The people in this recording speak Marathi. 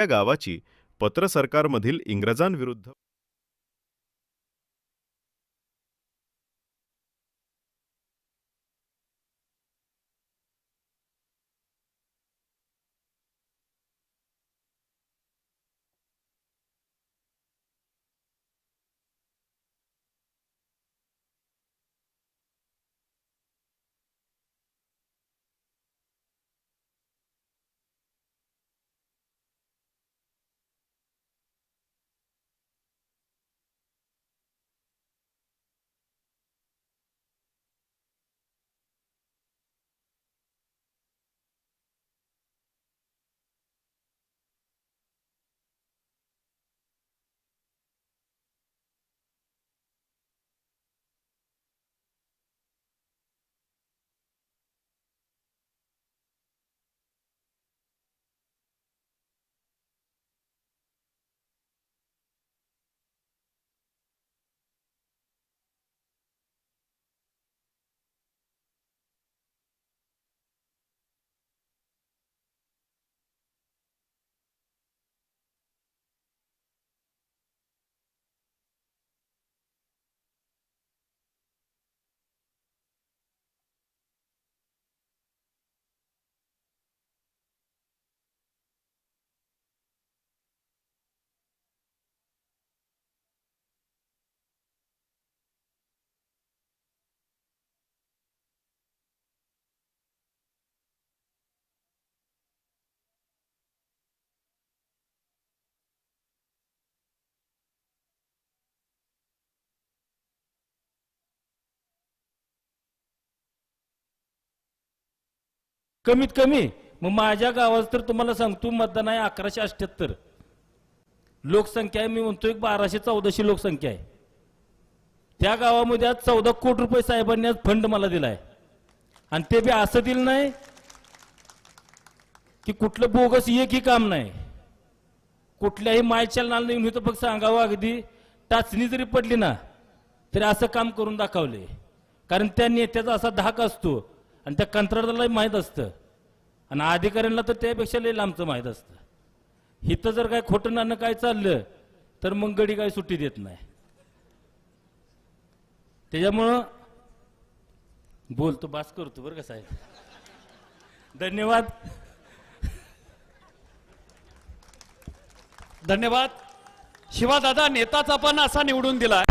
या गावाची पत्र सरकारमधील इंग्रजांविरुद्ध कमीत कमी. मग माझ्या गावात तर तुम्हाला सांगतो मतदान आहे अकराशे अठ्याहत्तर लोकसंख्या आहे मी म्हणतो एक बाराशे चौदाशे लोकसंख्या आहे. त्या गावामध्ये आज चौदा कोटी रुपये साहेबांनी आज फंड मला दिलाय. आणि ते बी असं दिलं नाही की कुठलं बोगस एकही काम नाही. कुठल्याही मायच्या नाही मी तर फक्त सांगावं अगदी टाचणी जरी पडली ना तरी असं काम करून दाखवले कारण त्या नेत्याचा असा धाक असतो आणि त्या कंत्राटदारालाही माहीत असतं. आणि अधिकाऱ्यांना तर त्यापेक्षा लई लांबचं माहीत असतं. इथं जर काय खोटं नाणं काय चाललं तर मग गडी काय सुट्टी देत नाही. त्याच्यामुळं बोलतो बास करतो बरं का साहेब. धन्यवाद. धन्यवाद. शिवादादा नेताचा पण असा निवडून दिलाय.